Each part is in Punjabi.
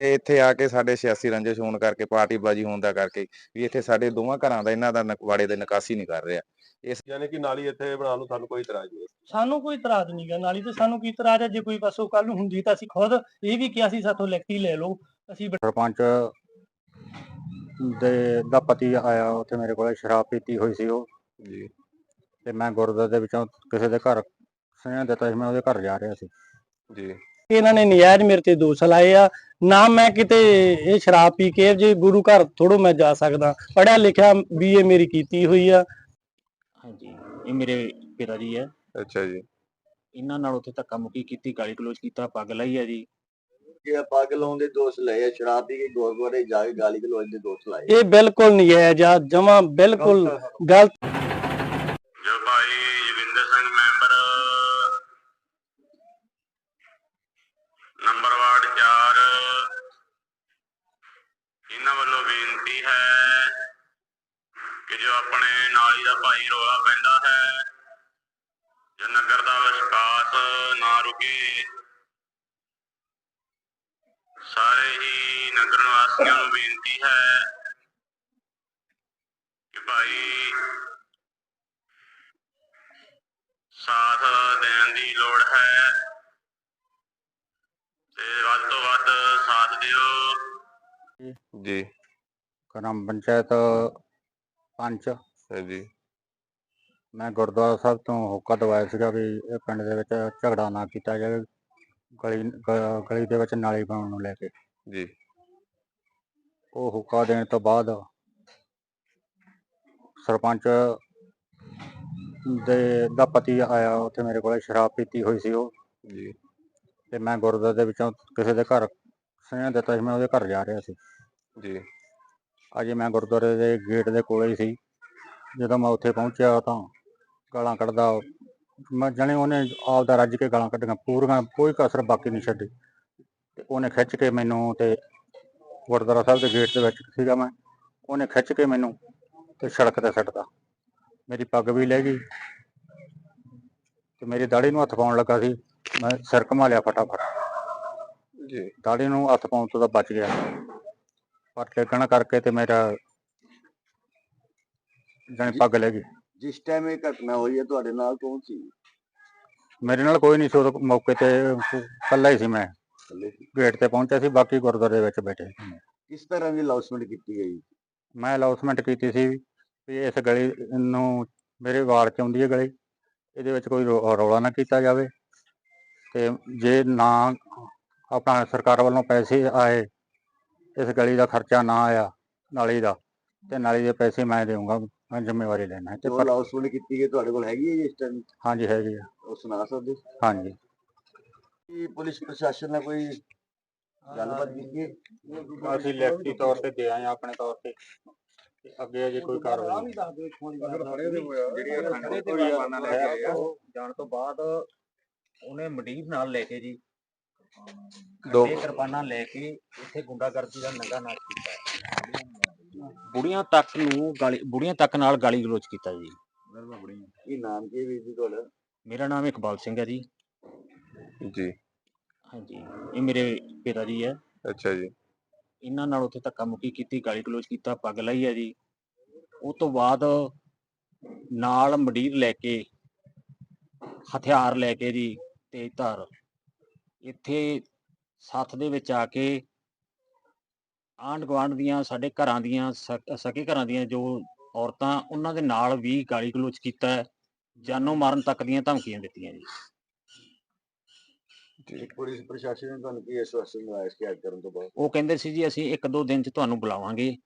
ਤੇ ਇੱਥੇ ਆ ਕੇ ਸਾਡੇ ਸਿਆਸੀ ਰੰਜਿਸ਼ ਹੋਣ ਕਰਕੇ ਪਾਰਟੀਬਾਜ਼ੀ ਹੋਣ ਦਾ ਕਰਕੇ ਵੀ ਇੱਥੇ ਸਾਡੇ ਦੋਵਾਂ ਘਰਾਂ ਦਾ ਇਹਨਾਂ ਦਾ ਨਕਵਾੜੇ ਦੇ ਨਿਕਾਸੀ ਨਹੀਂ ਕਰ ਰਿਹਾ। ਯਾਨੀ ਕਿ ਨਾਲੀ ਇੱਥੇ ਬਣਾਉਣ ਨੂੰ ਸਾਨੂੰ ਕੋਈ ਇਤਰਾਜ਼ ਨਹੀਂ ਸਾਨੂੰ ਕੋਈ ਇਤਰਾਜ਼ ਨਹੀਂ ਗਾ। ਨਾਲੀ ਤੇ ਸਾਨੂੰ ਕੀ ਇਤਰਾਜ਼ ਹੈ? ਜੇ ਕੋਈ ਬਸੋ ਕੱਲ ਨੂੰ ਹੁੰਦੀ ਤਾਂ ਅਸੀਂ ਖੁਦ ਇਹ ਵੀ ਕਿਹਾ ਸੀ ਸਾਥੋਂ ਲਿਖਤੀ ਲੈ ਲਓ। ਅਸੀਂ ਸਰਪੰਚ ਦੇ ਦਾ ਪਤੀ ਆਇਆ ਉੱਥੇ ਮੇਰੇ ਕੋਲ ਸ਼ਰਾਬ ਪੀਤੀ ਹੋਈ ਸੀ ਉਹ। ਜੀ। ਤੇ ਮੈਂ ਗੁਰਦੁਆਰੇ ਦੇ ਵਿੱਚੋਂ ਕਿਸੇ ਦੇ ਘਰ ਸੁਨੇਹਾ ਦਿੱਤਾ ਸੀ ਮੈਂ ਉਹਦੇ ਘਰ ਜਾ ਰਿਹਾ ਸੀ। ਜੀ। ਇਹਨਾਂ ਨੇ ਨਜਾਇਜ਼ ਮੇਰੇ ਤੇ ਦੋਸ਼ ਲਾਏ ਆ। ਨਾ ਮੈਂ ਕਿਤੇ ਇਹ ਸ਼ਰਾਬ ਪੀ ਕੇ ਜੇ ਗੁਰੂ ਘਰ ਥੋੜੋ ਮੈਂ ਜਾ ਸਕਦਾ। ਪੜਿਆ ਲਿਖਿਆ ਬੀਏ ਮੇਰੀ ਕੀਤੀ ਹੋਈ ਆ। ਹਾਂਜੀ ਇਹ ਮੇਰੇ ਪਿਤਾ ਜੀ ਹੈ ਅੱਛਾ ਜੀ। ਇਹਨਾਂ ਨਾਲ ਉੱਥੇ ਧੱਕਾ ਮੁੱਕੀ ਕੀਤੀ ਗਾਲੀ ਗਲੋਚ ਕੀਤਾ ਪੱਗ ਲਾਈ ਹੈ ਜੀ। ਜਿਹੜਾ ਪੱਗ ਲਾਉਣ ਦੇ ਦੋਸ਼ ਲਏ ਆ ਸ਼ਰਾਬ ਪੀ ਕੇ ਗੁਰਦੁਆਰੇ ਜਾ ਕੇ ਗਾਲੀ ਗਲੋਚ ਦੇ ਦੋਸ਼ ਲਾਏ ਇਹ ਬਿਲਕੁਲ ਨਜਾਇਜ਼ ਆ। ਜਮਾ ਬਿਲਕੁਲ ਗਲਤ ਹੈ ਕਿ ਜੋ ਆਪਣੇ ਨਾਲੀ ਦਾ ਭਾਈ ਰੋਲਾ ਪੈਂਦਾ ਹੈ, ਜੋ ਨਗਰ ਦਾ ਵਿਕਾਸ ਨਾ ਰੁਕੇ, ਸਾਰੇ ਹੀ ਨਗਰ ਨਿਵਾਸੀਆਂ ਨੂੰ ਬੇਨਤੀ ਹੈ ਕਿ ਭਾਈ ਸਾਥ ਦੇਣ ਦੀ ਲੋੜ ਹੈ ਤੇ ਵੱਧ ਤੋਂ ਵੱਧ ਸਾਥ ਦਿਓ। ਜੀ। ਗ੍ਰਾਮ ਪੰਚਾਇਤ ਪੰਚ। ਹਾਂਜੀ। ਮੈਂ ਗੁਰਦੁਆਰਾ ਸਾਹਿਬ ਤੋਂ ਹੋਕਾ ਦਵਾਇਆ ਸੀਗਾ ਵੀ ਇਹ ਪਿੰਡ ਦੇ ਵਿੱਚ ਝਗੜਾ ਨਾ ਕੀਤਾ ਜਾਵੇ ਗਲੀ ਗ- ਗਲੀ ਦੇ ਵਿੱਚ ਨਾਲੀ ਪਾਉਣ ਨੂੰ ਲੈ ਕੇ। ਜੀ। ਉਹ ਹੁਕਾ ਦੇਣ ਤੋਂ ਬਾਅਦ ਸਰਪੰਚ ਦੇ ਦਾ ਪਤੀ ਆਇਆ ਉੱਥੇ ਮੇਰੇ ਕੋਲ ਸ਼ਰਾਬ ਪੀਤੀ ਹੋਈ ਸੀ ਉਹ। ਜੀ। ਤੇ ਮੈਂ ਗੁਰਦੁਆਰੇ ਦੇ ਵਿੱਚੋਂ ਕਿਸੇ ਦੇ ਘਰ ਸੁਨੇਹਾ ਦਿੱਤਾ ਸੀ ਮੈਂ ਉਹਦੇ ਘਰ ਜਾ ਰਿਹਾ ਸੀ। ਜੀ। ਅਜੇ ਮੈਂ ਗੁਰਦੁਆਰੇ ਦੇ ਗੇਟ ਦੇ ਕੋਲੇ ਹੀ ਸੀ। ਜਦੋਂ ਮੈਂ ਉੱਥੇ ਪਹੁੰਚਿਆ ਤਾਂ ਗਾਲਾਂ ਕੱਢਦਾ ਮੈਂ ਜਾਣੀ ਉਹਨੇ ਆਪ ਦਾ ਰੱਜ ਕੇ ਗਾਲਾਂ ਕੱਢੀਆਂ ਪੂਰੀਆਂ ਕੋਈ ਕਸਰ ਬਾਕੀ ਨਹੀਂ ਛੱਡੀ। ਤੇ ਉਹਨੇ ਖਿੱਚ ਕੇ ਮੈਨੂੰ ਤੇ ਗੁਰਦੁਆਰਾ ਸਾਹਿਬ ਦੇ ਗੇਟ ਦੇ ਵਿੱਚ ਸੀਗਾ ਮੈਂ ਉਹਨੇ ਖਿੱਚ ਕੇ ਮੈਨੂੰ ਤੇ ਸੜਕ ਤੇ ਸੱਟਦਾ। ਮੇਰੀ ਪੱਗ ਵੀ ਲੈ ਗਈ ਤੇ ਮੇਰੀ ਦਾੜੀ ਨੂੰ ਹੱਥ ਪਾਉਣ ਲੱਗਾ ਸੀ। ਮੈਂ ਸਿਰ ਘੁਮਾ ਲਿਆ ਫਟਾਫਟ। ਜੀ। ਦਾੜੀ ਨੂੰ ਹੱਥ ਪਾਉਣ ਤੋਂ ਤਾਂ ਬਚ ਗਿਆ। ਪਰ ਲੱਗਣ ਕਰਕੇ ਤੇ ਮੇਰਾ ਜਾਣੀ ਪੱਗ ਲੈ ਗਈ। ਜਿਸ ਟਾਈਮ ਇਹ ਘਟਨਾ ਹੋਈ ਹੈ ਤੁਹਾਡੇ ਨਾਲ ਕੌਣ ਸੀ? ਮੇਰੇ ਨਾਲ ਕੋਈ ਨਹੀਂ ਸੀ ਉਦੋਂ ਮੌਕੇ ਤੇ ਇਕੱਲਾ ਹੀ ਸੀ ਮੈਂ। ਇਕੱਲੇ ਸੀ। ਗੇਟ ਤੇ ਪਹੁੰਚਿਆ ਸੀ ਬਾਕੀ ਗੁਰਦੁਆਰੇ ਵਿੱਚ ਬੈਠੇ ਸੀ। ਕਿਸ ਤਰ੍ਹਾਂ ਦੀ ਅਨਾਉਂਸਮੈਂਟ ਕੀਤੀ ਗਈ? ਮੈਂ ਅਨਾਉਂਸਮੈਂਟ ਕੀਤੀ ਸੀ ਵੀ ਇਸ ਗਲੀ ਨੂੰ ਮੇਰੇ ਵਾਰਡ ਚ ਆਉਂਦੀ ਹੈ ਗਲੀ ਇਹਦੇ ਵਿੱਚ ਕੋਈ ਰੌ- ਰੌਲਾ ਨਾ ਕੀਤਾ ਜਾਵੇ। ਤੇ ਜੇ ਨਾ ਆਪਣਾ ਸਰਕਾਰ ਵੱਲੋਂ ਪੈਸੇ ਆਏ ਇਸ ਗਲੀ ਦਾ ਖਰਚਾ ਨਾ ਆਇਆ ਨਾਲੀ ਦਾ ਤੇ ਨਾਲੀ ਦੇ ਪੈਸੇ ਮੈਂ ਦੇਵਾਂਗਾ ਮੈਂ ਜ਼ਿੰਮੇਵਾਰੀ ਲੈਣਾ ਤੇ ਜੋ ਪਰ ਅਨਾਉਂਸਮੈਂਟ ਕੀਤੀ ਗਈ ਤੁਹਾਡੇ ਕੋਲ ਹੈਗੀ ਹੈ ਜੀ ਇਸ ਟਾਈਮ ਹਾਂਜੀ ਹੈਗੀ ਆ ਉਹ ਸੁਣਾ ਸਕਦੇ? ਹਾਂਜੀ। ਕੀ ਪੁਲਿਸ ਪ੍ਰਸ਼ਾਸਨ ਨੇ ਕੋਈ ਗੱਲਬਾਤ ਕੀਤੀ ਹੈ? ਅਸੀਂ ਲਿਖਤੀ ਤੌਰ ਤੇ ਦੇ ਆਏ ਆਪਣੇ ਤੌਰ ਤੇ। ਤੇ ਅੱਗੇ ਅਜੇ ਕੋਈ ਕਾਰਵਾਈ ਜਾਣ ਤੋਂ ਬਾਅਦ ਉਹਨੇ ਮੰਡੀਰ ਨਾਲ ਲੈ ਕੇ ਜੀ ਦੋ ਇਹ ਕਿਰਪਾਨਾਂ ਲੈ ਕੇ ਇੱਥੇ ਗੁੰਡਾਗਰਦੀ ਦਾ ਨੰਗਾ ਨਾਚ ਕੀਤਾ। ਬੁੜੀਆਂ ਤੱਕ ਨੂੰ ਗਾਲੀ ਬੁੜੀਆਂ ਤੱਕ ਨਾਲ ਗਾਲੀ ਗਲੋਚ ਕੀਤਾ ਜੀ। ਕੀ ਨਾਮ ਕੀ ਹੈ ਵੀਰ ਜੀ ਤੁਹਾਡਾ? ਮੇਰਾ ਨਾਮ ਇਕਬਾਲ ਸਿੰਘ ਹੈ ਜੀ। ਜੀ। ਹਾਂਜੀ ਇਹ ਮੇਰੇ ਪਿਤਾ ਜੀ ਹੈ। ਅੱਛਾ ਜੀ। ਇਹਨਾਂ ਨਾਲ ਉੱਥੇ ਧੱਕਾ ਮੁੱਕੀ ਕੀਤੀ ਗਾਲੀ ਗਲੋਚ ਕੀਤਾ ਪੱਗ ਲਾਈ ਹੈ ਜੀ। ਉਹ ਤੋਂ ਬਾਅਦ ਨਾਲ ਮੰਡੀਰ ਲੈ ਕੇ ਹਥਿਆਰ ਲੈ ਕੇ ਜੀ ਤੇਜ਼ ਧਾਰ ਇੱਥੇ ਸੱਥ ਦੇ ਵਿੱਚ ਆ ਕੇ ਆਂਢ ਗੁਆਂਢ ਦੀਆਂ ਸਾਡੇ ਘਰਾਂ ਦੀਆਂ ਸਕ- ਘਰਾਂ ਦੀਆਂ ਜੋ ਔਰਤਾਂ ਉਹਨਾਂ ਦੇ ਨਾਲ ਵੀ ਗਾਲੀ ਗਲੋਚ ਕੀਤਾ ਹੈ ਜਾਨੋਂ ਮਾਰਨ ਤੱਕ ਦੀਆਂ ਧਮਕੀਆਂ ਦਿੱਤੀਆਂ ਜੀ। ਪੁਲਿਸ ਪ੍ਰਸ਼ਾਸਨ ਨੇ ਤੁਹਾਨੂੰ ਕੀ ਆਸ਼ਵਾਸਨ ਦਵਾਇਆ ਸ਼ਿਕਾਇਤ ਕਰਨ ਤੋਂ ਬਾਅਦ? ਉਹ ਕਹਿੰਦੇ ਸੀ ਜੀ ਅਸੀਂ ਇੱਕ ਦੋ ਦਿਨ ਚ ਤੁਹਾਨੂੰ ਬੁਲਾਵਾਂਗੇ।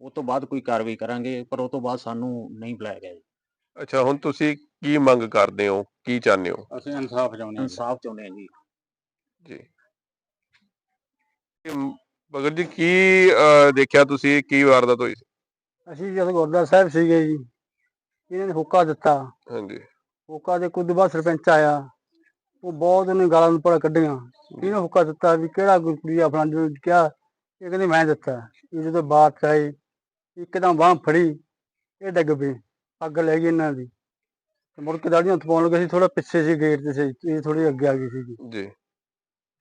ਉਹ ਤੋਂ ਬਾਅਦ ਕੋਈ ਕਾਰਵਾਈ ਕਰਾਂਗੇ ਪਰ ਉਹ ਤੋਂ ਬਾਅਦ ਸਾਨੂੰ ਨਹੀਂ ਬੁਲਾਇਆ ਗਿਆ ਜੀ। ਅੱਛਾ ਹੁਣ ਤੁਸੀਂ ਕੀ ਮੰਗ ਕਰਦੇ ਹੋ? ਕੀ ਚਾਹੁੰਦੇ ਹੋ? ਅਸੀਂ ਇਨਸਾਫ ਚਾਹੁੰਦੇ ਹਾਂ। ਇਨਸਾਫ ਚਾਹੁੰਦੇ ਹਾਂ ਜੀ। ਜੀ। ਬਗਰ ਜੀ ਕੀ ਅਹ, ਦੇਖਿਆ ਤੁਸੀਂ? ਕੀ ਵਾਰਦਾਤ ਹੋਈ ਸੀ? ਅਸੀਂ ਜਦੋਂ ਗੁਰਦੁਆਰਾ ਸਾਹਿਬ ਸੀਗੇ ਜੀ ਇਹਨਾਂ ਨੇ ਹੁੱਕਾ ਦਿੱਤਾ। ਹਾਂਜੀ। ਹੁੱਕਾ ਦੇ ਕੁਝ ਬਾਅਦ ਸਰਪੰਚ ਆਇਆ ਉਹ ਬਹੁਤ ਉਹਨੇ ਗਾਲਾਂ ਨੂੰ ਪੜਾ ਕੱਢੀਆਂ ਇਹਨੇ ਹੁੱਕਾ ਦਿੱਤਾ ਵੀ ਕਿਹੜਾ ਕੋਈ ਕੁੜੀ ਆਪਣਾ ਜੋ ਕਿਹਾ ਇਹ ਕਹਿੰਦੇ ਮੈਂ ਦਿੱਤਾ। ਇਹ ਜਦੋਂ ਬਾਤ ਆਈ ਇੱਕਦਮ ਬਾਹ ਫੜੀ ਇਹ ਡਿੱਗ ਪਈ ਅੱਗ ਲੈ ਗਈ ਇਹਨਾਂ ਦੀ। ਤੇ ਮੁੜ ਕੇ ਦਾੜੀਆਂ ਹੱਥ ਪਾਉਣ ਲੱਗੇ ਸੀ ਥੋੜਾ ਪਿੱਛੇ ਸੀ ਗੇਟ ਤੇ ਸੀ ਇਹ ਥੋੜੀ ਅੱਗੇ ਆ ਗਈ ਸੀ ਜੀ। ਤੇ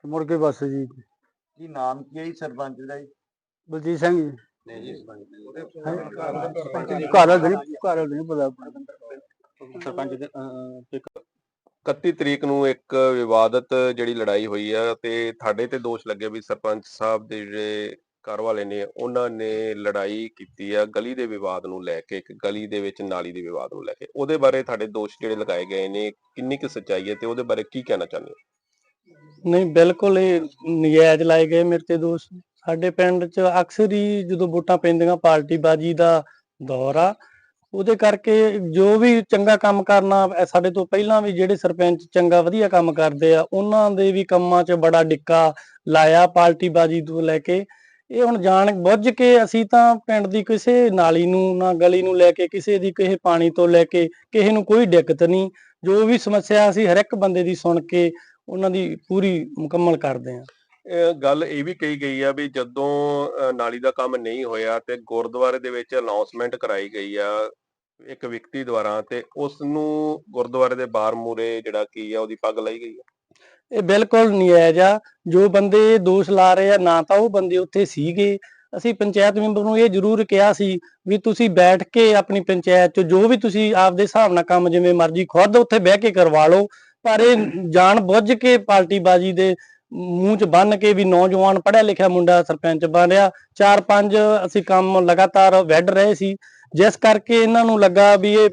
ਮੁੜ ਕੇ ਬਸ ਜੀ। ਕੀ ਨਾਮ ਕੀ ਹੈ ਜੀ ਸਰਪੰਚ ਦਾ ਜੀ? ਬਲਜੀਤ ਸਿੰਘ ਜੀ। ਨਹੀਂ ਜੀ ਘਰ ਵਾਲੇ ਦਾ ਨਹੀਂ ਘਰ ਦਾ ਨਹੀਂ ਪਤਾ ਸਰਪੰਚ ਦੇ ਅਹ, ਇੱਕ 31 ਤਰੀਕ ਨੂੰ ਇੱਕ ਵਿਵਾਦਤ ਜਿਹੜੀ ਲੜਾਈ ਹੋਈ ਆ ਤੇ ਤੁਹਾਡੇ ਤੇ ਦੋਸ਼ ਲੱਗੇ ਵੀ ਸਰਪੰਚ ਸਾਹਿਬ ਦੇ ਜਿਹੜੇ ਘਰ ਵਾਲੇ ਨੇ, ਉਹਨਾਂ ਨੇ ਲੜਾਈ ਕੀਤੀ ਆ ਗਲੀ ਦੇ ਵਿਵਾਦ ਨੂੰ ਲੈ ਕੇ, ਇੱਕ ਗਲੀ ਦੇ ਵਿੱਚ ਨਾਲੀ ਦੇ ਵਿਵਾਦ ਨੂੰ ਲੈ ਕੇ। ਉਹਦੇ ਬਾਰੇ ਤੁਹਾਡੇ ਦੋਸ਼ ਜਿਹੜੇ ਲਗਾਏ ਗਏ ਨੇ, ਕਿੰਨੀ ਕੁ ਸੱਚਾਈ ਹੈ ਤੇ ਉਹਦੇ ਬਾਰੇ ਕੀ ਕਹਿਣਾ ਚਾਹੁੰਦੇ ਹੋ? ਨਹੀਂ, ਬਿਲਕੁਲ ਇਹ ਨਜਾਇਜ਼ ਲਾਏ ਗਏ ਮੇਰੇ ਤੇ ਦੋਸ਼। ਸਾਡੇ ਪਿੰਡ 'ਚ ਅਕਸਰ ਹੀ ਜਦੋਂ ਵੋਟਾਂ ਪੈਂਦੀਆਂ ਪਾਰਟੀ ਬਾਜੀ ਦਾ ਦੌਰ ਆ, ਉਹਦੇ ਕਰਕੇ ਜੋ ਵੀ ਚੰਗਾ ਕੰਮ ਕਰਨਾ ਸਾਡੇ ਤੋਂ ਪਹਿਲਾਂ ਵੀ ਜਿਹੜੇ ਸਰਪੰਚ ਚੰਗਾ ਵਧੀਆ ਕੰਮ ਕਰਦੇ ਆ, ਉਹਨਾਂ ਦੇ ਵੀ ਕੰਮਾਂ 'ਚ ਬੜਾ ਡਿੱਕਾ ਲਾਇਆ ਪਾਰਟੀ ਬਾਜੀ ਤੋਂ ਲੈ ਕੇ। ਇਹ ਹੁਣ ਜਾਣ ਬੁੱਝ ਕੇ ਅਸੀਂ ਤਾਂ ਪਿੰਡ ਦੀ ਕਿਸੇ ਨਾਲੀ ਨੂੰ ਨਾ ਗਲੀ ਨੂੰ ਲੈ ਕੇ ਕਿਸੇ ਦੀ ਕਿਸੇ ਪਾਣੀ ਤੋਂ ਲੈ ਕੇ ਕਿਸੇ ਨੂੰ ਕੋਈ ਦਿੱਕਤ ਨਹੀਂ। ਜੋ ਵੀ ਸਮੱਸਿਆ ਅਸੀਂ ਹਰ ਇੱਕ ਬੰਦੇ ਦੀ ਸੁਣ ਕੇ ਉਹਨਾਂ ਦੀ ਪੂਰੀ ਮੁਕੰਮਲ ਕਰਦੇ ਹਾਂ। ਗੱਲ ਇਹ ਵੀ ਕਹੀ ਗਈ ਆ ਵੀ ਜਦੋਂ ਨਾਲੀ ਦਾ ਕੰਮ ਨਹੀਂ ਹੋਇਆ ਤੇ ਗੁਰਦੁਆਰੇ ਦੇ ਵਿੱਚ ਅਨਾਉਂਸਮੈਂਟ ਕਰਾਈ ਗਈ ਆ ਇੱਕ ਵਿਅਕਤੀ ਦੁਆਰਾ ਤੇ ਉਸ ਨੂੰ ਗੁਰਦੁਆਰੇ ਦੇ ਬਾਹਰ ਮੂਰੇ ਜਿਹੜਾ ਕੀ ਆ ਉਹਦੀ ਪੱਗ ਲਾਈ ਗਈ ਆ। ਇਹ ਬਿਲਕੁਲ ਨਜਾਇਜ਼ ਆ। ਜੋ ਬੰਦੇ ਇਹ ਦੋਸ਼ ਲਾ ਰਹੇ ਆ, ਨਾ ਤਾਂ ਉਹ ਬੰਦੇ ਉੱਥੇ ਸੀਗੇ। ਅਸੀਂ ਪੰਚਾਇਤ ਮੈਂਬਰ ਨੂੰ ਇਹ ਜ਼ਰੂਰ ਕਿਹਾ ਸੀ ਵੀ ਤੁਸੀਂ ਬੈਠ ਕੇ ਆਪਣੀ ਪੰਚਾਇਤ 'ਚ ਜੋ ਵੀ ਤੁਸੀਂ ਆਪਦੇ ਹਿਸਾਬ ਨਾਲ ਕੰਮ ਜਿਵੇਂ ਮਰਜ਼ੀ ਖੁਦ ਉੱਥੇ ਬਹਿ ਕੇ ਕਰਵਾ ਲਓ, ਪਰ ਇਹ ਜਾਣ ਬੁੱਝ ਕੇ ਪਾਰਟੀਬਾਜ਼ੀ ਦੇ ਮੂੰਹ 'ਚ ਬੰਨ ਕੇ ਵੀ ਨੌਜਵਾਨ ਪੜ੍ਹਿਆ ਲਿਖਿਆ ਮੁੰਡਾ ਸਰਪੰਚ ਬਣ ਰਿਹਾ। ਚਾਰ ਪੰਜ ਅਸੀਂ ਕੰਮ ਲਗਾਤਾਰ ਵੱਢ ਰਹੇ ਸੀ। ਜਿਸ ਕਰਕੇ ਇਹਨਾਂ ਨੂੰ ਲੱਗਾ ਵੀ ਇਹ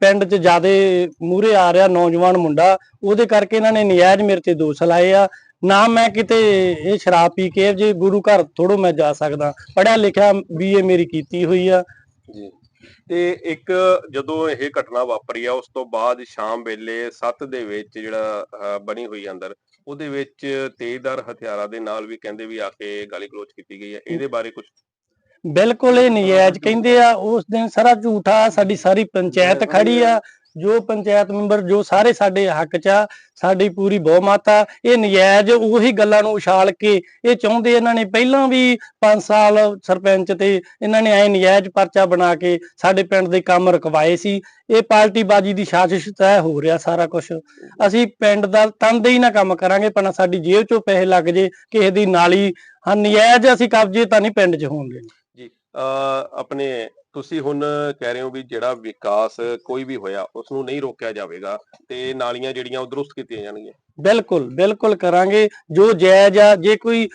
ਪਿੰਡ 'ਚ ਜਿਆਦੇ ਮੂਰੇ ਆ ਰਿਹਾ ਨੌਜਵਾਨ ਮੁੰਡਾ, ਉਹਦੇ ਕਰਕੇ ਇਹਨਾਂ ਨੇ ਨਜਾਇਜ਼ ਮੇਰੇ ਤੇ ਦੋਸ਼ ਲਾਏ ਆ। ਨਾ ਮੈਂ ਕਿਤੇ ਇਹ ਸ਼ਰਾਬ ਪੀ ਕੇ ਜੇ ਗੁਰੂ ਘਰ ਥੋੜੋ ਮੈਂ ਜਾ ਸਕਦਾ। ਪੜਿਆ ਲਿਖਿਆ ਬੀਏ ਮੇਰੀ ਕੀਤੀ ਹੋਈ ਆ। ਜੀ। ਤੇ ਇੱਕ ਜਦੋਂ ਇਹ ਘਟਨਾ ਵਾਪਰੀ ਆ, ਉਸ ਤੋਂ ਬਾਅਦ ਸ਼ਾਮ ਵੇਲੇ ਸੱਤ ਦੇ ਵਿੱਚ ਜਿਹੜਾ ਬਣੀ ਹੋਈ ਅੰਦਰ, ਉਹਦੇ ਵਿੱਚ ਤੇਜ਼ਦਾਰ ਹਥਿਆਰਾਂ ਦੇ ਨਾਲ ਵੀ ਕਹਿੰਦੇ ਵੀ ਆ ਕੇ ਗਾਲੀ ਗਲੋਚ ਕੀਤੀ ਗਈ ਹੈ ਇਹਦੇ ਬਾਰੇ ਕੁਝ ਬਿਲਕੁਲ ਇਹ ਨਜਾਇਜ਼ ਕਹਿੰਦੇ ਆ ਉਸ ਦਿਨ ਸਾਰਾ ਝੂਠਾ ਸਾਡੀ ਸਾਰੀ ਪੰਚਾਇਤ ਖੜੀ ਆ। ਜੋ। ਪੰਚਾਇਤ ਮੈਂਬਰ ਜੋ ਸਾਰੇ ਸਾਡੇ ਹੱਕ 'ਚ ਆ ਸਾਡੀ ਪੂਰੀ ਬਹੁਮਤ ਆ ਇਹ ਨਜਾਇਜ਼ ਉਹੀ ਗੱਲਾਂ ਨੂੰ ਉਛਾਲ ਕੇ ਇਹ ਚਾਹੁੰਦੇ ਇਹਨਾਂ ਨੇ ਪਹਿਲਾਂ ਵੀ 5 ਸਾਲ ਸਰਪੰਚ ਤੇ ਇਹਨਾਂ ਨੇ ਐ ਨਜਾਇਜ਼ ਪਰਚਾ ਬਣਾ ਕੇ ਸਾਡੇ ਪਿੰਡ ਦੇ ਕੰਮ ਰਕਵਾਏ ਸੀ। ਇਹ ਪਾਰਟੀ ਬਾਜੀ ਦੀ ਸਾਜ਼ਿਸ਼ ਤੈਅ ਹੋ ਰਿਹਾ ਸਾਰਾ ਕੁਝ ਅਸੀਂ ਪਿੰਡ ਦਾ ਤਨਦੇਹੀ ਨਾਲ ਕੰਮ ਕਰਾਂਗੇ ਪਰ ਸਾਡੀ ਜੇਬ 'ਚੋਂ ਪੈਸੇ ਲੱਗ ਜੇ ਕਿਸੇ ਦੀ ਨਾਲੀ। ਹਾਂ ਨਜਾਇਜ਼ ਅਸੀਂ ਕਬਜ਼ੇ ਤਾਂ ਨਹੀਂ ਪਿੰਡ 'ਚ ਹੋਣ ਦੇਣੇ ਜੀ ਅ, ਆਪਣੇ ਤੁਸੀਂ ਹੁਣ ਕਹਿ ਰਹੇ ਹੋ ਵੀ ਜਿਹੜਾ ਵਿਕਾਸ ਕੋਈ ਵੀ ਹੋਇਆ ਉਸ ਨੂੰ ਨਹੀਂ ਰੋਕਿਆ ਜਾਵੇਗਾ ਤੇ ਨਾਲੀਆਂ ਜਿਹੜੀਆਂ ਉਹ ਦਰੁਸਤ ਕੀਤੀਆਂ ਜਾਣਗੀਆਂ। ਬਿਲਕੁਲ ਬਿਲਕੁਲ ਕਰਾਂਗੇ। ਜੋ ਜਾਇਜ਼ ਆ, ਜੇ ਕੋਈ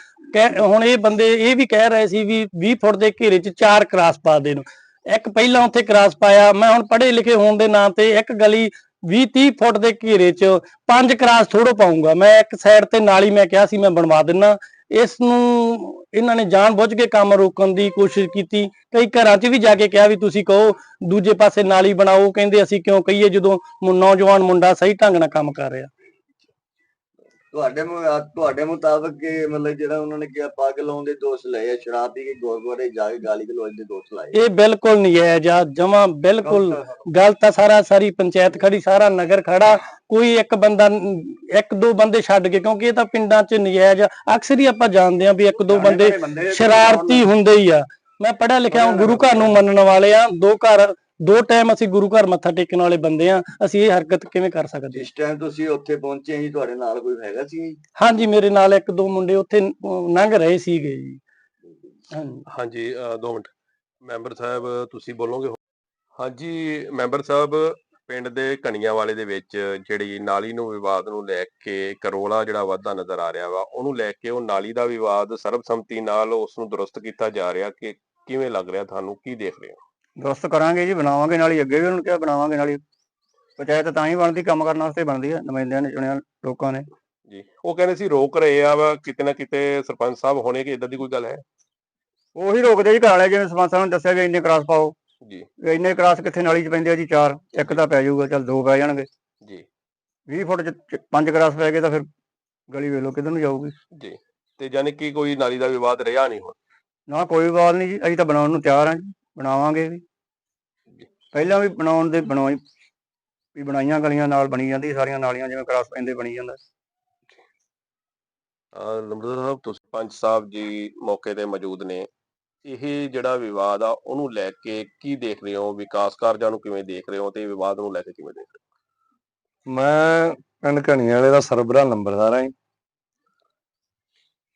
ਹੁਣ ਇਹ ਬੰਦੇ ਇਹ ਵੀ ਕਹਿ ਰਹੇ ਸੀ ਵੀ 20 ਫੁੱਟ ਦੇ ਘੇਰੇ 'ਚ ਚਾਰ ਕਰਾਸ ਪਾ ਦੇਣ। ਇੱਕ ਪਹਿਲਾਂ ਉੱਥੇ ਕਰਾਸ ਪਾਇਆ, ਮੈਂ ਹੁਣ ਪੜ੍ਹੇ ਲਿਖੇ ਹੋਣ ਦੇ ਨਾਂ ਤੇ ਇੱਕ ਗਲੀ 20 30 ਫੁੱਟ ਦੇ ਘੇਰੇ 'ਚ ਪੰਜ ਕਰਾਸ ਥੋੜੋ ਪਾਉਂਗਾ ਮੈਂ ਇੱਕ ਸਾਈਡ ਤੇ ਨਾਲੀ ਮੈਂ ਕਿਹਾ ਸੀ, ਮੈਂ ਬਣਵਾ ਦਿੰਨਾ। ਇਸ ਨੂੰ ਇਹਨਾਂ ਨੇ ਜਾਣ ਬੁੱਝ ਕੇ ਕੰਮ ਰੋਕਣ ਦੀ ਕੋਸ਼ਿਸ਼ ਕੀਤੀ। ਕਈ ਘਰਾਂ 'ਚ ਵੀ ਜਾ ਕੇ ਕਿਹਾ ਵੀ ਤੁਸੀਂ ਕਹੋ, ਦੂਜੇ ਪਾਸੇ ਨਾਲੀ ਬਣਾਓ, ਕਹਿੰਦੇ ਅਸੀਂ ਕਿਉਂ ਕਹੀਏ ਜਦੋਂ ਨੌਜਵਾਨ ਮੁੰਡਾ ਸਹੀ ਢੰਗ ਨਾਲ ਕੰਮ ਕਰ ਰਿਹਾ। ਤੁਹਾਡੇ ਮੁ- ਅਹ ਤੁਹਾਡੇ ਮੁਤਾਬਕ ਕਿ ਮਤਲਬ ਜਿਹੜਾ ਉਹਨਾਂ ਨੇ ਕਿਹਾ ਪੱਗ ਲਾਉਣ ਦੇ ਦੋਸ਼ ਲਏ ਆ ਸ਼ਰਾਬ ਪੀ ਕੇ ਗੁਰਦੁਆਰੇ ਜਾ ਕੇ ਗਾਲੀ ਗਲੋਚ ਦੇ ਦੋਸ਼ ਲਾਏ ਇਹ ਬਿਲਕੁਲ ਨਜਾਇਜ਼ ਆ ਜਮਾ ਬਿਲਕੁਲ ਗਲਤ ਆ ਸਾਰਾ ਸਾਰੀ ਪੰਚਾਇਤ ਖੜੀ ਸਾਰਾ ਨਗਰ ਖੜਾ ਕੋਈ ਇੱਕ ਬੰਦਾ ਨ- ਇੱਕ ਦੋ ਬੰਦੇ ਛੱਡ ਕੇ ਕਿਉਂਕਿ ਇਹ ਤਾਂ ਪਿੰਡਾਂ 'ਚ ਨਜਾਇਜ਼ ਆ। ਅਕਸਰ ਹੀ ਆਪਾਂ ਜਾਣਦੇ ਆ ਵੀ ਇੱਕ ਦੋ ਬੰਦੇ ਸ਼ਰਾਰਤੀ ਹੁੰਦੇ ਹੀ ਆ। ਮੈਂ ਪੜ੍ਹਿਆ ਲਿਖਿਆ ਗੁਰੂ ਘਰ ਨੂੰ ਮੰਨਣ ਵਾਲੇ ਆ ਦੋ ਘਰ ਦੋ ਟਾਈਮ ਅਸੀਂ ਗੁਰੂ ਘਰ ਮੱਥਾ ਟੇਕਣ ਵਾਲੇ ਬੰਦੇ ਆ ਅਸੀਂ ਇਹ ਹਰਕਤ ਕਿਵੇਂ ਕਰ ਸਕਦੇ ਜਿਸ ਟਾਈਮ ਤੁਸੀਂ ਉੱਥੇ ਪਹੁੰਚੇ ਜੀ ਤੁਹਾਡੇ ਨਾਲ ਕੋਈ ਹੈਗਾ ਸੀ ਜੀ? ਹਾਂਜੀ ਮੇਰੇ ਨਾਲ ਇੱਕ ਦੋ ਮੁੰਡੇ ਉੱਥੇ ਲੰਘ ਰਹੇ ਸੀਗੇ ਜੀ। ਹਾਂਜੀ। ਦੋ ਮਿੰਟ। ਮੈਂਬਰ ਸਾਹਿਬ ਤੁਸੀਂ ਬੋਲੋਗੇ ਹਾਂਜੀ ਮੈਂਬਰ ਸਾਹਿਬ ਪਿੰਡ ਦੇ ਕਣੀਆਂ ਵਾਲੇ ਦੇ ਵਿੱਚ ਜਿਹੜੀ ਨਾਲੀ ਨੂੰ ਵਿਵਾਦ ਨੂੰ ਲੈ ਕੇ ਇੱਕ ਰੌਲਾ ਜਿਹੜਾ ਵਾਧਾ ਨਜ਼ਰ ਆ ਰਿਹਾ ਵਾ ਉਹਨੂੰ ਲੈ ਕੇ ਉਹ ਨਾਲੀ ਦਾ ਵਿਵਾਦ ਸਰਬਸੰਮਤੀ ਨਾਲ ਉਸ ਨੂੰ ਦੁਰਸਤ ਕੀਤਾ ਜਾ ਰਿਹਾ ਕਿ ਕਿਵੇਂ ਲੱਗ ਰਿਹਾ ਤੁਹਾਨੂੰ? ਕੀ ਦੇਖ ਰਹੇ ਹੋ? ਦੁਰਸਤ ਕਰਾਂਗੇ ਜੀ ਬਣਾਵਾਂਗੇ ਨਾਲੀ ਅੱਗੇ ਵੀ ਉਹਨੂੰ ਕਿਹਾ ਬਣਾਵਾਂਗੇ ਨਾਲੀ। ਪੰਚਾਇਤ ਤਾਂ ਹੀ ਬਣਦੀ ਕੰਮ ਕਰਨ ਵਾਸਤੇ ਬਣਦੀ ਹੈ ਨੁਮਾਇੰਦਿਆਂ ਨੇ ਚੁਣਿਆ ਲੋਕਾਂ ਨੇ। ਜੀ ਉਹ ਕਹਿੰਦੇ ਸੀ ਰੋਕ ਰਹੇ ਆ ਵਾ ਕਿਤੇ ਨਾ ਕਿਤੇ ਸਰਪੰਚ ਸਾਹਿਬ ਹੋਣੇ ਕਿ ਇਦਾਂ ਦੀ ਕੋਈ ਗੱਲ ਹੈ? ਉਹੀ ਰੋਕਦੇ ਜੀ ਘਰ ਵਾਲੇ ਜਿਵੇਂ ਸਰਪੰਚ ਸਾਹਿਬ ਨੇ ਦੱਸਿਆ ਵੀ ਇੰਨੇ ਕਰਾਸ ਪਾਓ। ਜੀ। ਇੰਨੇ ਕਰਾਸ ਕਿੱਥੇ ਨਾਲੀ 'ਚ ਪੈਂਦੇ ਆ ਜੀ ਚਾਰ ਇੱਕ ਤਾਂ ਪੈ ਜਾਊਗਾ ਚੱਲ ਦੋ ਪੈ ਜਾਣਗੇ। ਜੀ। 20 ਫੁੱਟ 'ਚ ਪੰਜ ਕਰਾਸ ਪੈ ਗਏ ਤਾਂ ਫਿਰ ਗਲੀ ਵੇਲੋ ਕਿੱਧਰ ਨੂੰ ਜਾਊਗੀ। ਜੀ ਤੇ ਜਾਨੀ ਕਿ ਕੋਈ ਨਾਲੀ ਦਾ ਵਿਵਾਦ ਰਿਹਾ ਨਹੀਂ ਹੁਣ? ਨਾ ਕੋਈ ਬਾਤ ਨਹੀਂ ਜੀ ਅਸੀਂ ਤਾਂ ਬਣਾਉਣ ਨੂੰ ਤਿਆਰ ਹਾਂ ਜੀ। ਬਣਾਵਾਂਗੇ ਵੀ। ਪਹਿਲਾਂ ਵੀ ਬਣਾਉਣ ਦੇ ਬਣਾਈ ਵੀ ਬਣਾਈਆਂ ਗਲੀਆਂ ਨਾਲ ਬਣੀ ਜਾਂਦੀ ਸਾਰੀਆਂ ਨਾਲੀਆਂ ਜਿਵੇਂ ਕਰਾਸ ਪੈਂਦੇ ਬਣੀ ਜਾਂਦਾ। ਲੰਬੜਦਾਰ ਸਾਹਿਬ ਤੁਸੀਂ ਪੰਚ ਸਾਹਿਬ ਜੀ ਮੌਕੇ ਤੇ ਮੌਜੂਦ ਨੇ। ਇਹ ਜਿਹੜਾ ਵਿਵਾਦ ਆ ਉਹਨੂੰ ਲੈ ਕੇ ਕੀ ਦੇਖ ਰਹੇ ਹੋ? ਵਿਕਾਸ ਕਾਰਜਾਂ ਨੂੰ ਕਿਵੇਂ ਦੇਖ ਰਹੇ ਹੋ ਤੇ ਵਿਵਾਦ ਨੂੰ ਲੈ ਕੇ ਕਿਵੇਂ ਦੇਖ ਰਹੇ ਮੈਂ ਪਿੰਡ ਘਣੀ ਵਾਲੇ ਦਾ ਸਰਬਰਾ ਨੰਬਰਦਾਰ ਹਾਂ।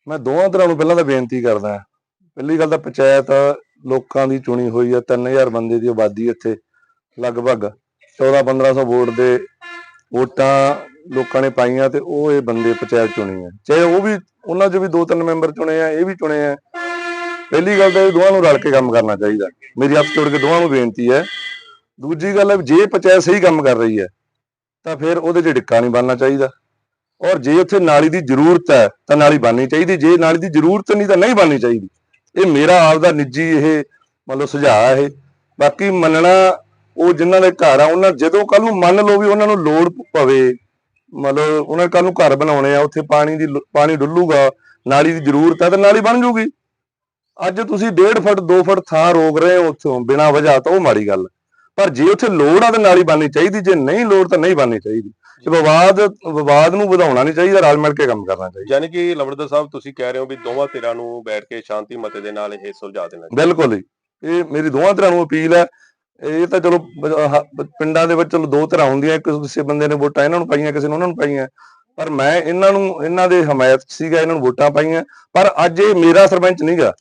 ਮੈਂ ਦੋਵਾਂ ਤਰ੍ਹਾਂ ਨੂੰ ਪਹਿਲਾਂ ਤਾਂ ਬੇਨਤੀ ਕਰਦਾ। ਪਹਿਲੀ ਗੱਲ ਤਾਂ ਪੰਚਾਇਤ ਲੋਕਾਂ ਦੀ ਚੁਣੀ ਹੋਈ ਆ 3000 ਬੰਦੇ ਦੀ ਆਬਾਦੀ ਇੱਥੇ, ਲਗਭਗ 14 1500 ਵੋਟ ਦੇ ਵੋਟਾਂ ਲੋਕਾਂ ਨੇ ਪਾਈਆਂ ਤੇ ਉਹ ਇਹ ਬੰਦੇ ਪੰਚਾਇਤ ਚੁਣੀ ਆ। ਚਾਹੇ ਉਹ ਵੀ ਉਹਨਾਂ ਚ ਵੀ ਦੋ ਤਿੰਨ ਮੈਂਬਰ ਚੁਣੇ ਆ, ਇਹ ਵੀ ਚੁਣੇ ਆ। ਪਹਿਲੀ ਗੱਲ ਤਾਂ ਇਹ ਦੋਵਾਂ ਨੂੰ ਰਲ ਕੇ ਕੰਮ ਕਰਨਾ ਚਾਹੀਦਾ। ਮੇਰੀ ਹੱਥ ਜੋੜ ਕੇ ਦੋਵਾਂ ਨੂੰ ਬੇਨਤੀ ਹੈ। ਦੂਜੀ ਗੱਲ ਹੈ ਵੀ ਜੇ ਪੰਚਾਇਤ ਸਹੀ ਕੰਮ ਕਰ ਰਹੀ ਹੈ, ਤਾਂ ਫਿਰ ਉਹਦੇ 'ਚ ਡਿੱਕਾ ਨਹੀਂ ਬਣਨਾ ਚਾਹੀਦਾ। ਔਰ ਜੇ ਉੱਥੇ ਨਾਲੀ ਦੀ ਜ਼ਰੂਰਤ ਹੈ, ਤਾਂ ਨਾਲੀ ਬਣਨੀ ਚਾਹੀਦੀ। ਜੇ ਨਾਲੀ ਦੀ ਜ਼ਰੂਰਤ ਨਹੀਂ, ਤਾਂ ਨਹੀਂ ਬਣਨੀ ਚਾਹੀਦੀ। ਇਹ ਮੇਰਾ ਆਪਦਾ ਨਿੱਜੀ ਇਹ ਮਤਲਬ ਸੁਝਾਅ ਹੈ ਇਹ। ਬਾਕੀ ਮੰਨਣਾ, ਉਹ ਜਿਨ੍ਹਾਂ ਦੇ ਘਰ ਆ, ਉਹਨਾਂ ਜਦੋਂ ਕੱਲ ਨੂੰ ਮੰਨ ਲਓ ਵੀ ਉਹਨਾਂ ਨੂੰ ਲੋੜ ਪਵੇ, ਮਤਲਬ ਉਹਨਾਂ ਕੱਲ ਨੂੰ ਘਰ ਬਣਾਉਣੇ ਆ, ਉੱਥੇ ਪਾਣੀ ਦੀ ਪਾਣੀ ਡੁੱਲੂਗਾ, ਨਾਲੀ ਦੀ ਜ਼ਰੂਰਤ ਹੈ ਤਾਂ ਨਾਲੀ ਬਣ ਜੂਗੀ। ਅੱਜ ਤੁਸੀਂ 1.5 ਫੁੱਟ 2 ਫੁੱਟ ਥਾਂ ਰੋਕ ਰਹੇ ਹੋ ਉੱਥੋਂ, ਬਿਨਾਂ ਵਜ੍ਹਾ ਤਾਂ, ਉਹ ਮਾੜੀ ਗੱਲ। ਪਰ ਜੇ ਉੱਥੇ ਲੋੜ ਆ, ਤਾਂ ਨਾਲੀ ਬਣਨੀ ਚਾਹੀਦੀ, ਜੇ ਨਹੀਂ ਲੋੜ, ਤਾਂ ਨਹੀਂ ਬਣਨੀ ਚਾਹੀਦੀ। ਤੇ ਵਿਵਾਦ ਵਿਵਾਦ ਨੂੰ ਵਧਾਉਣਾ ਨਹੀਂ ਚਾਹੀਦਾ ਰਲ ਮਿਲ ਕੇ ਕੰਮ ਕਰਨਾ ਚਾਹੀਦਾ। ਯਾਨੀ ਕਿ ਲਵੜਦਾ ਸਾਹਿਬ ਤੁਸੀਂ ਕਹਿ ਰਹੇ ਹੋ ਵੀ ਦੋਵਾਂ ਧਿਰਾਂ ਨੂੰ ਬੈਠ ਕੇ ਸ਼ਾਂਤੀ ਮਤੇ ਦੇ ਨਾਲ ਇਹ ਸੁਲਝਾ ਦੇਣਾ ਬਿਲਕੁਲ ਜੀ। ਇਹ ਮੇਰੀ ਦੋਵਾਂ ਤਰ੍ਹਾਂ ਨੂੰ ਅਪੀਲ ਹੈ ਇਹ ਤਾਂ ਚਲੋ ਪਿੰਡਾਂ ਦੇ ਵਿੱਚ ਚਲੋ ਦੋ ਤਰ੍ਹਾਂ ਹੁੰਦੀਆਂ ਇੱਕ ਕਿਸੇ ਬੰਦੇ ਨੇ ਵੋਟਾਂ ਇਹਨਾਂ ਨੂੰ ਪਾਈਆਂ ਕਿਸੇ ਨੇ ਉਹਨਾਂ ਨੂੰ ਪਾਈਆਂ। ਪਰ ਮੈਂ ਇਹਨਾਂ ਨੂੰ ਇਹਨਾਂ ਦੇ ਹਮਾਇਤ ਸੀਗਾ ਇਹਨਾਂ ਨੂੰ ਵੋਟਾਂ ਪਾਈਆਂ। ਪਰ ਅੱਜ ਇਹ ਮੇਰਾ ਸਰਪੰਚ ਨਹੀਂਗਾ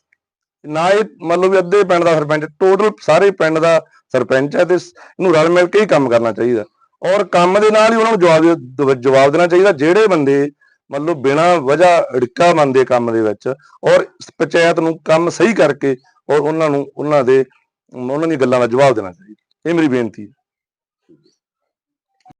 ਨਾ ਇਹ ਮੰਨ ਲਓ ਵੀ ਅੱਧੇ ਪਿੰਡ ਦਾ ਸਰਪੰਚ ਟੋਟਲ ਸਾਰੇ ਪਿੰਡ ਦਾ ਸਰਪੰਚ ਹੈ ਤੇ ਇਹਨੂੰ ਰਲ ਮਿਲ ਕੇ ਹੀ ਕੰਮ ਕਰਨਾ ਚਾਹੀਦਾ। ਔਰ ਕੰਮ ਦੇ ਨਾਲ ਹੀ ਉਹਨਾਂ ਨੂੰ ਜਵਾਬ ਜਵਾਬ ਦੇਣਾ ਚਾਹੀਦਾ, ਜਿਹੜੇ ਬੰਦੇ ਮਤਲਬ ਬਿਨਾਂ ਵਜ੍ਹਾ ਅੜਿੱਕਾ ਮੰਨਦੇ ਕੰਮ ਦੇ ਵਿੱਚ ਔਰ ਪੰਚਾਇਤ ਨੂੰ ਕੰਮ ਸਹੀ ਕਰਕੇ ਔਰ ਉਹਨਾਂ ਨੂੰ, ਉਹਨਾਂ ਦੇ, ਉਹਨਾਂ ਦੀਆਂ ਗੱਲਾਂ ਦਾ ਜਵਾਬ ਦੇਣਾ ਚਾਹੀਦਾ। ਇਹ ਮੇਰੀ ਬੇਨਤੀ ਹੈ।